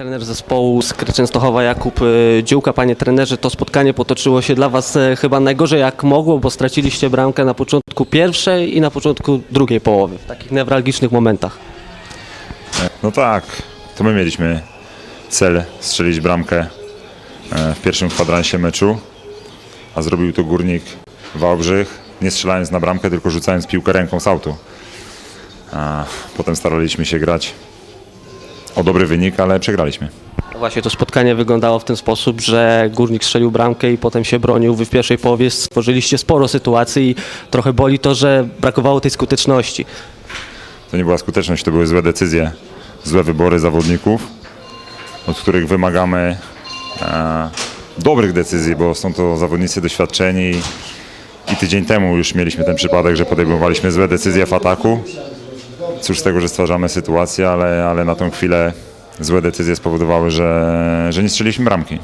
Trener zespołu z Częstochowa Jakub y, Dziółka. Panie trenerze, to spotkanie potoczyło się dla Was e, chyba najgorzej jak mogło, bo straciliście bramkę na początku pierwszej i na początku drugiej połowy, w takich newralgicznych momentach. No tak, to my mieliśmy cel strzelić bramkę e, w pierwszym kwadransie meczu, a zrobił to górnik Wałbrzych, nie strzelając na bramkę, tylko rzucając piłkę ręką z autu. A potem staraliśmy się grać o dobry wynik, ale przegraliśmy. No Właśnie to spotkanie wyglądało w ten sposób, że Górnik strzelił bramkę i potem się bronił. Wy w pierwszej połowie stworzyliście sporo sytuacji i trochę boli to, że brakowało tej skuteczności. To nie była skuteczność, to były złe decyzje, złe wybory zawodników, od których wymagamy e, dobrych decyzji, bo są to zawodnicy doświadczeni i tydzień temu już mieliśmy ten przypadek, że podejmowaliśmy złe decyzje w ataku. Cóż z tego, że stwarzamy sytuację, ale, ale na tą chwilę złe decyzje spowodowały, że, że nie strzeliliśmy bramki.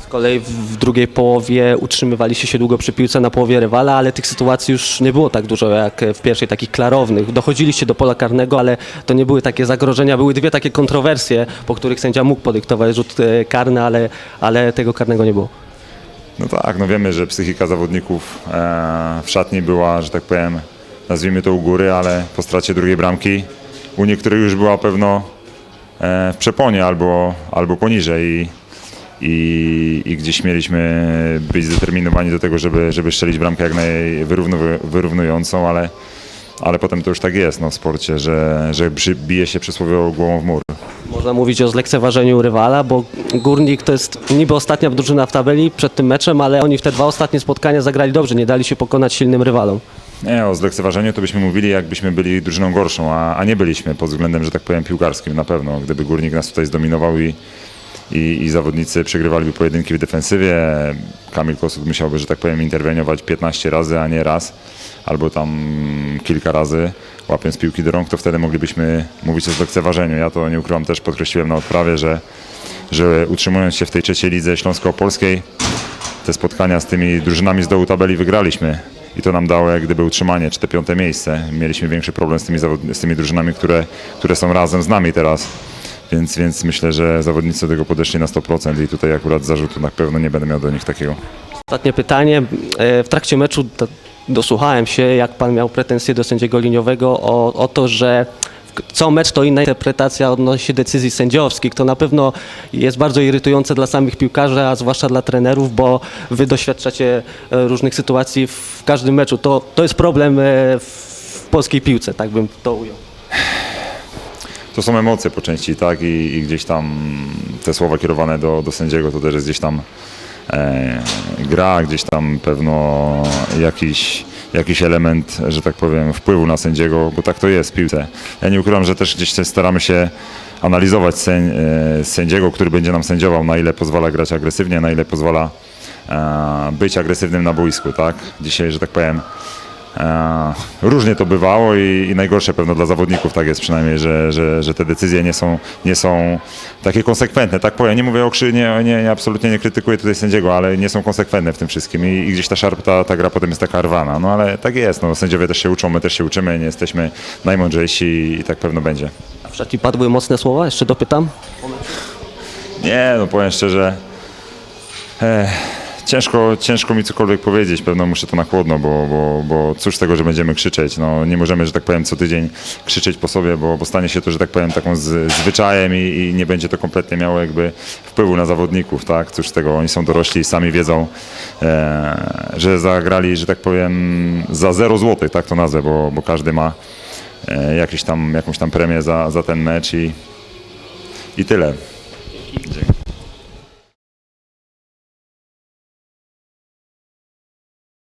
Z kolei w- w drugiej połowie utrzymywaliście się długo przy piłce na połowie rywala, ale tych sytuacji już nie było tak dużo jak w pierwszej, takich klarownych. Dochodziliście do pola karnego, ale to nie były takie zagrożenia. Były dwie takie kontrowersje, po których sędzia mógł podyktować rzut e, karny, ale, ale tego karnego nie było. No tak, no wiemy, że psychika zawodników e, w szatni była, że tak powiem, nazwijmy to u góry, ale po stracie drugiej bramki u niektórych już była pewno e, w przeponie albo, albo poniżej i, i, i gdzieś mieliśmy być zdeterminowani do tego, żeby, żeby strzelić bramkę jak najwyrównu- wyrównującą, ale, ale potem to już tak jest no, w sporcie, że, że bije się przysłowiowo głową w mur. Można mówić o zlekceważeniu rywala, bo Górnik to jest niby ostatnia drużyna w tabeli przed tym meczem, ale oni w te dwa ostatnie spotkania zagrali dobrze, nie dali się pokonać silnym rywalom. Nie, o zlekceważeniu to byśmy mówili, jakbyśmy byli drużyną gorszą, a, a nie byliśmy pod względem, że tak powiem, piłkarskim na pewno. Gdyby Górnik nas tutaj zdominował i, i, i zawodnicy przegrywaliby pojedynki w defensywie, Kamil Kosut musiałby, że tak powiem, interweniować 15 razy, a nie raz, albo tam kilka razy, łapiąc piłki do rąk, to wtedy moglibyśmy mówić o zlekceważeniu. Ja to nie ukrywam, też podkreśliłem na odprawie, że, że utrzymując się w tej trzeciej lidze śląsko-polskiej, te spotkania z tymi drużynami z dołu tabeli wygraliśmy i to nam dało jak gdyby utrzymanie, czy te piąte miejsce. Mieliśmy większy problem z tymi, z tymi drużynami, które, które są razem z nami teraz. Więc, więc myślę, że zawodnicy do tego podeszli na 100% i tutaj akurat zarzutu na pewno nie będę miał do nich takiego. Ostatnie pytanie. E, W trakcie meczu do- dosłuchałem się, jak pan miał pretensje do sędziego liniowego o, o to, że co mecz to inna interpretacja odnosi decyzji sędziowskich. To na pewno jest bardzo irytujące dla samych piłkarzy, a zwłaszcza dla trenerów, bo wy doświadczacie e, różnych sytuacji w każdym meczu. To, to jest problem e, w polskiej piłce, tak bym to ujął. To są emocje po części, tak? I, i gdzieś tam te słowa kierowane do, do sędziego to też jest gdzieś tam e, gra, gdzieś tam pewno jakiś, jakiś element, że tak powiem, wpływu na sędziego, bo tak to jest w piłce. Ja nie ukrywam, że też gdzieś staramy się analizować e, sędziego, który będzie nam sędziował, na ile pozwala grać agresywnie, na ile pozwala e, być agresywnym na boisku, tak? Dzisiaj, że tak powiem, E, Różnie to bywało i, i najgorsze pewno dla zawodników tak jest przynajmniej, że, że, że te decyzje nie są, nie są takie konsekwentne. Tak powiem, nie mówię o krzy, nie, nie, nie, absolutnie nie krytykuję tutaj sędziego, ale nie są konsekwentne w tym wszystkim i, i gdzieś ta szarp, ta, ta gra potem jest taka rwana. No ale tak jest, no, sędziowie też się uczą, my też się uczymy, nie jesteśmy najmądrzejsi i, i tak pewno będzie. A w szatni padły mocne słowa? Jeszcze dopytam. Nie, no powiem szczerze. Eh, ciężko, ciężko mi cokolwiek powiedzieć. Pewno muszę to na chłodno, bo, bo, bo cóż tego, że będziemy krzyczeć. No, nie możemy, że tak powiem, co tydzień krzyczeć po sobie, bo, bo stanie się to, że tak powiem, taką z, zwyczajem i, i nie będzie to kompletnie miało jakby wpływu na zawodników. Tak? Cóż tego, oni są dorośli i sami wiedzą, e, że zagrali, że tak powiem, za 0 zł, tak to nazwę, bo, bo każdy ma e, jakiś tam, jakąś tam premię za, za ten mecz i, i tyle. Dzięki.